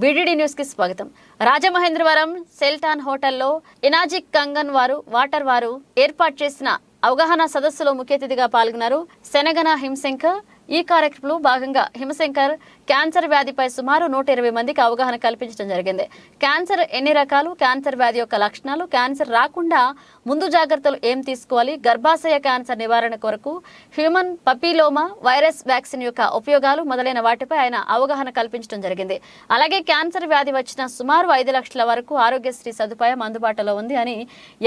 BDD న్యూస్కి స్వాగతం. రాజమహేంద్రవరం సెల్టాన్ హోటల్లో ఇనాజిక్ కంగన్ వారు వాటర్ వారు ఏర్పాటు చేసిన అవగాహన సదస్సులో ముఖ్య అతిథిగా పాల్గొన్నారు శనగన హింశంకర్ ఈ కార్యక్రమంలో భాగంగా హిమశంకర్ క్యాన్సర్ వ్యాధిపై సుమారు నూట ఇరవై మందికి అవగాహన కల్పించడం జరిగింది. క్యాన్సర్ ఎన్ని రకాలు క్యాన్సర్ వ్యాధి యొక్క లక్షణాలు క్యాన్సర్ రాకుండా ముందు జాగ్రత్తలు ఏం తీసుకోవాలి గర్భాశయ క్యాన్సర్ నివారణ కొరకు హ్యూమన్ పపీలోమా వైరస్ వ్యాక్సిన్ యొక్క ఉపయోగాలు మొదలైన వాటిపై ఆయన అవగాహన కల్పించడం జరిగింది. అలాగే క్యాన్సర్ వ్యాధి వచ్చిన సుమారు ఐదు లక్షల వరకు ఆరోగ్యశ్రీ సదుపాయం అందుబాటులో ఉంది అని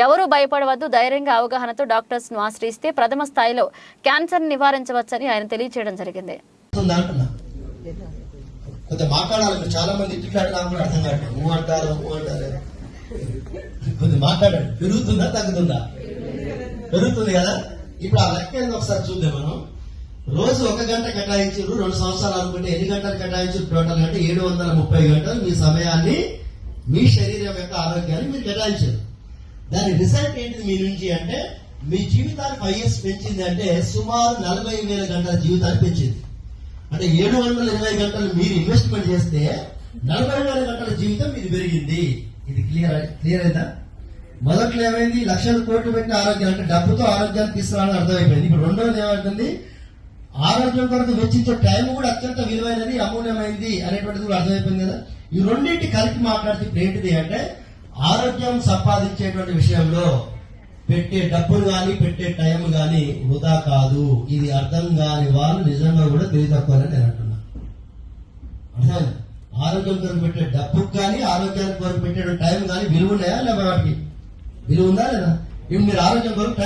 ఎవరూ భయపడవద్దు ధైర్యంగా అవగాహనతో డాక్టర్స్ను ఆశ్రయిస్తే ప్రథమ స్థాయిలో క్యాన్సర్ నివారించవచ్చని ఆయన తెలియజేయడం జరిగింది. ఉందా మాట్లాడాలి మీరు చాలా మంది ఇట్లాడు నాకు అర్థం కావట్లేదు. నువ్వు అంటారు నువ్వు అంటారు. కొంచెం మాట్లాడండి. పెరుగుతుందా తగ్గుతుందా? పెరుగుతుంది కదా? ఇప్పుడు ఆ లెక్క ఒకసారి చూద్దాం మనం. రోజు ఒక గంట కేటాయించారు రెండు సంవత్సరాలు అనుకుంటే ఎన్ని గంటలు కేటాయించారు? టోటల్ అంటే ఏడు వందల ముప్పై గంటలు మీ సమయాన్ని మీ శరీరం యొక్క ఆరోగ్యాన్ని మీరు కేటాయించారు. దాని రిజల్ట్ ఏంటిది మీ నుంచి అంటే మీ జీవితాన్ని ఫైవ్ ఇయర్స్ పెంచింది అంటే సుమారు నలభై వేల గంటల జీవితాన్ని పెంచింది. అంటే ఏడు వందల ఇరవై గంటలు మీరు ఇన్వెస్ట్మెంట్ చేస్తే నలభై వేల గంటల జీవితం ఇది పెరిగింది. ఇది క్లియర్ క్లియర్ అయిందా? మొదట్లో ఏమైంది? లక్షల కోట్లు పెట్టిన ఆరోగ్యం అంటే డబ్బుతో ఆరోగ్యాన్ని తీసుకురావడం అర్థమైపోయింది. ఇప్పుడు రెండోది ఏమవుతుంది? ఆరోగ్యం కొరకు వెచ్చించే టైం కూడా అత్యంత విలువైనది అమూల్యమైంది అనేటువంటిది కూడా అర్థమైపోయింది కదా? ఈ రెండింటి కలిపి మాట్లాడితే ఇప్పుడు ఏంటిది అంటే ఆరోగ్యం సంపాదించేటువంటి విషయంలో పెట్టే డబ్బులు కానీ పెట్టే టైం కానీ వృధా కాదు. ఇది అర్థం కాని వాళ్ళు నిజంగా కూడా తెలివి తక్కువని నేను అంటున్నా. అర్థం ఆరోగ్యం కొరకు పెట్టే డబ్బుకు కానీ ఆరోగ్యానికి కొరకు పెట్టే టైం కానీ విలువ ఉన్నాయా లేదా వాటికి? విలువ ఉందా లేదా? ఇప్పుడు మీరు ఆరోగ్యం కొరకు టైం